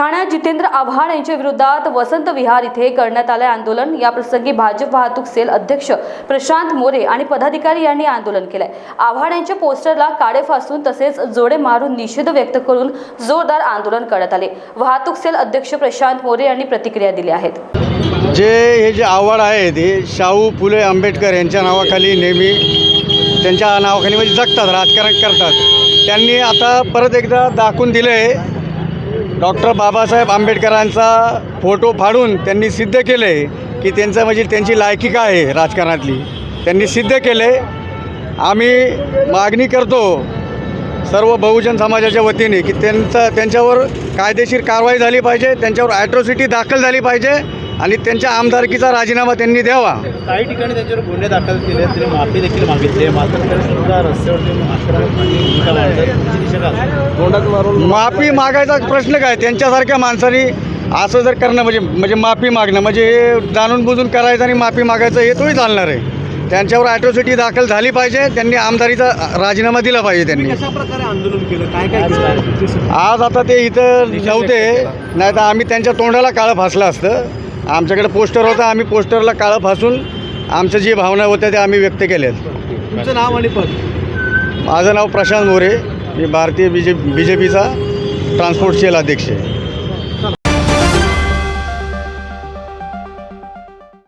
ठाण्यात जितेंद्र आव्हाड यांच्या विरोधात वसंत विहार इथे करण्यात आले आंदोलन. याप्रसंगी भाजप वाहतूक सेल अध्यक्ष प्रशांत मोरे आणि पदाधिकारी यांनी आंदोलन केलंय. आव्हाड यांच्या पोस्टरला काडे फासून तसेच जोडे मारून निषेध व्यक्त करून जोरदार आंदोलन करण्यात आले. वाहतूक सेल अध्यक्ष प्रशांत मोरे यांनी प्रतिक्रिया दिल्या आहेत. जे हे जे आवड आहे ते शाहू फुले आंबेडकर यांच्या नावाखाली नेहमी त्यांच्या नावाखाली म्हणजे जगतात राजकारण करतात. त्यांनी आता परत एकदा दाखवून दिलं आहे डॉक्टर बाबासाहेब आंबेडकरांचा फोटो फाडून त्यांनी सिद्ध केलं आहे की त्यांचं म्हणजे त्यांची लायकी काय आहे राजकारणातली? त्यांनी सिद्ध केले. आम्ही मागणी करतो सर्व बहुजन समाजाच्या वतीने की त्यांचा त्यांच्यावर कायदेशीर कारवाई झाली पाहिजे त्यांच्यावर ॲट्रॉसिटी दाखल झाली पाहिजे. आणि त्यांच्या आमदारकीचा राजीनामा त्यांनी द्यावा. काही ठिकाणी त्यांच्यावर गुन्हे दाखल केले त्यांनी माफी देखील मागितली मात्र तरी सुद्धा रस्त्यावरती माफी मागायचा प्रश्न काय? त्यांच्यासारख्या माणसाने असं जर करणं म्हणजे म्हणजे माफी मागणं म्हणजे हे जाणून बुजून करायचं आणि माफी मागायचं हे तोही चालणार आहे. त्यांच्यावर ॲट्रॉसिटी दाखल झाली पाहिजे. त्यांनी आमदारीचा राजीनामा दिला पाहिजे त्यांनी. कशा प्रकारे आंदोलन केलं? काय काय आज आता ते इथं नव्हते. नाही तर आम्ही त्यांच्या तोंडाला काळं फासलं असतं. आमच्याकडे पोस्टर होतं आम्ही पोस्टरला काळं फासून आमच्या जी भावना होत्या त्या आम्ही व्यक्त केल्यात. तुमचं नाव आणि पद? माझं नाव प्रशांत मोरे. मी भारतीय बी जे बी जे पीचा ट्रान्सपोर्ट सेल अध्यक्ष आहे.